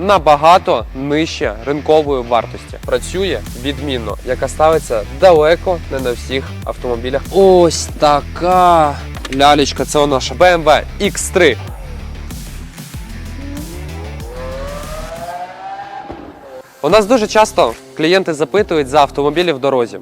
набагато нижче ринкової вартості. Працює відмінно, яка ставиться далеко не на всіх автомобілях. Ось така лялечка. Це наша BMW X3. У нас дуже часто клієнти запитують за автомобілі в дорозі.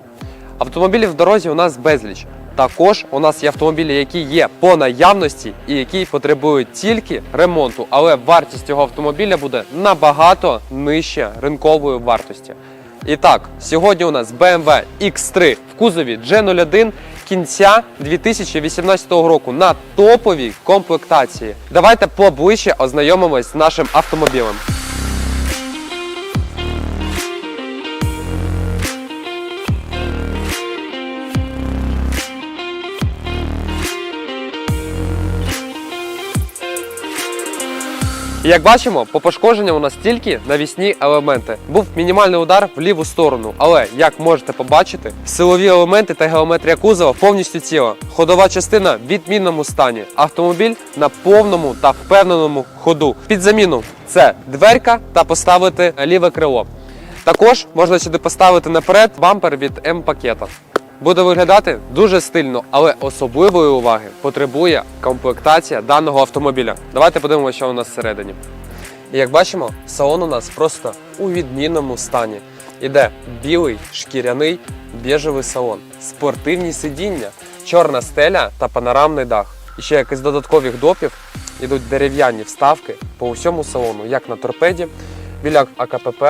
Автомобілів в дорозі у нас безліч. Також у нас є автомобілі, які є по наявності і які потребують тільки ремонту, але вартість цього автомобіля буде набагато нижче ринкової вартості. І так, сьогодні у нас BMW X3 в кузові G01 кінця 2018 року на топовій комплектації. Давайте поближче ознайомимось з нашим автомобілем. Як бачимо, по пошкодженням у нас тільки навісні елементи. Був мінімальний удар в ліву сторону, але як можете побачити, силові елементи та геометрія кузова повністю ціла. Ходова частина в відмінному стані. Автомобіль на повному та впевненому ходу. Під заміну це дверка та поставити ліве крило. Також можна сюди поставити наперед бампер від М-пакета. Буде виглядати дуже стильно, але особливої уваги потребує комплектація даного автомобіля. Давайте подивимося, що у нас всередині. Як бачимо, салон у нас просто у відмінному стані. Іде білий шкіряний біжевий салон, спортивні сидіння, чорна стеля та панорамний дах. І ще якісь додаткових допів ідуть дерев'яні вставки по усьому салону, як на торпеді, біля АКПП,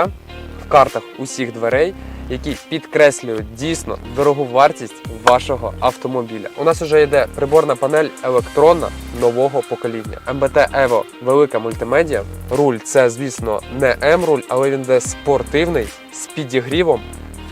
в картах усіх дверей, які підкреслюють дійсно дорогу вартість вашого автомобіля. У нас вже йде приборна панель електронна нового покоління. МБТ Evo велика мультимедіа. Руль це, звісно, не М-руль, але він йде спортивний з підігрівом,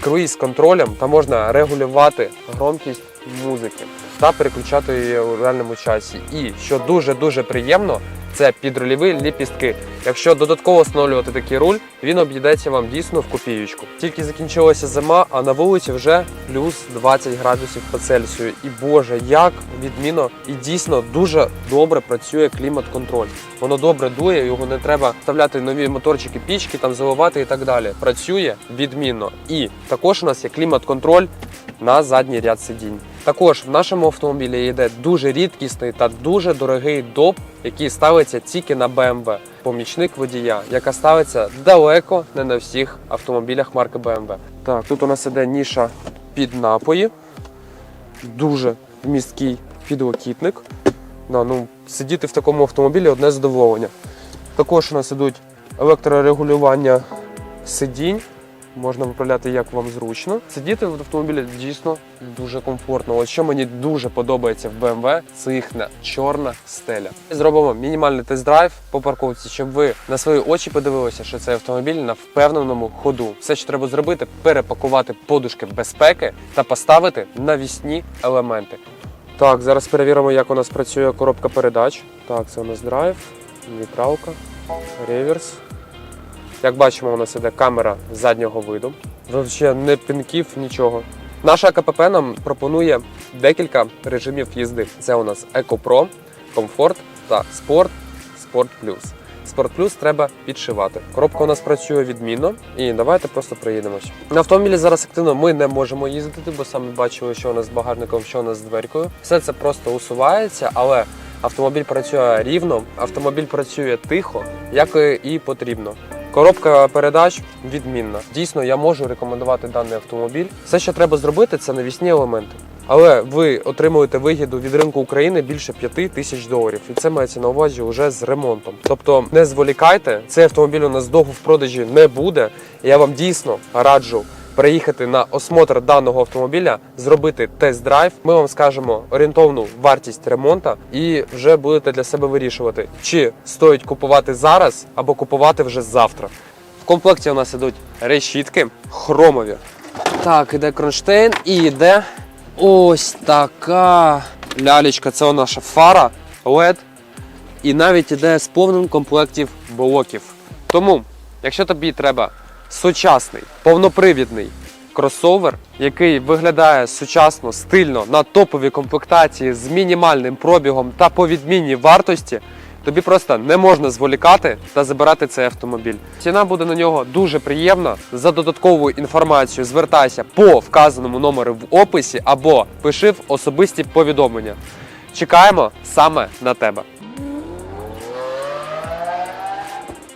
круїз контролем та можна регулювати громкість музики та переключати її у реальному часі. І що дуже дуже приємно, це підрульові ліпістки. Якщо додатково встановлювати такий руль, він обійдеться вам дійсно в копіючку. Тільки закінчилася зима, а на вулиці вже плюс 20 градусів по Цельсію. І Боже, як відмінно і дійсно дуже добре працює клімат-контроль. Воно добре дує, його не треба вставляти нові моторчики, пічки, там заливати і так далі. Працює відмінно. І також у нас є клімат-контроль на задній ряд сидінь. Також в нашому автомобілі йде дуже рідкісний та дуже дорогий доп, який ставиться тільки на BMW. Помічник водія, яка ставиться далеко не на всіх автомобілях марки BMW. Так, тут у нас іде ніша під напої, дуже місткий підлокітник. Да, ну, сидіти в такому автомобілі одне задоволення. Також у нас ідуть електрорегулювання сидінь. Можна виправляти як вам зручно. Сидіти в автомобілі дійсно дуже комфортно. От що мені дуже подобається в BMW, це їхня чорна стеля. Зробимо мінімальний тест-драйв по парковці, щоб ви на свої очі подивилися, що цей автомобіль на впевненому ходу. Все, що треба зробити, перепакувати подушки безпеки та поставити навісні елементи. Так, зараз перевіримо, як у нас працює коробка передач. Так, це у нас драйв, нейтралка, реверс. Як бачимо, у нас іде камера заднього виду. Взагалі не пінків, нічого. Наша АКПП нам пропонує декілька режимів їзди. Це у нас Еко Pro, комфорт та спорт, спорт плюс. Спорт плюс треба підшивати. Коробка у нас працює відмінно, і давайте просто приїдемось. На автомобілі зараз активно ми не можемо їздити, бо самі бачили, що у нас з багажником, що у нас з дверкою. Все це просто усувається, але автомобіль працює рівно, автомобіль працює тихо, як і потрібно. Коробка передач відмінна. Дійсно, я можу рекомендувати даний автомобіль. Все, що треба зробити, це навісні елементи. Але ви отримуєте вигіду від ринку України більше 5 тисяч доларів, і це мається на увазі вже з ремонтом. Тобто не зволікайте, цей автомобіль у нас довго в продажі не буде. Я вам дійсно раджу приїхати на осмотр даного автомобіля, зробити тест-драйв. Ми вам скажемо орієнтовну вартість ремонту і вже будете для себе вирішувати, чи стоїть купувати зараз або купувати вже завтра. В комплекті у нас ідуть решітки хромові. Так, іде кронштейн і йде ось така лялечка. Це наша фара LED. І навіть іде з повним комплектів блоків. Тому, якщо тобі треба сучасний, повнопривідний кросовер, який виглядає сучасно, стильно на топовій комплектації з мінімальним пробігом та по відмінній вартості, тобі просто не можна зволікати та забирати цей автомобіль. Ціна буде на нього дуже приємна. За додатковою інформацією звертайся по вказаному номеру в описі або пиши в особисті повідомлення. Чекаємо саме на тебе.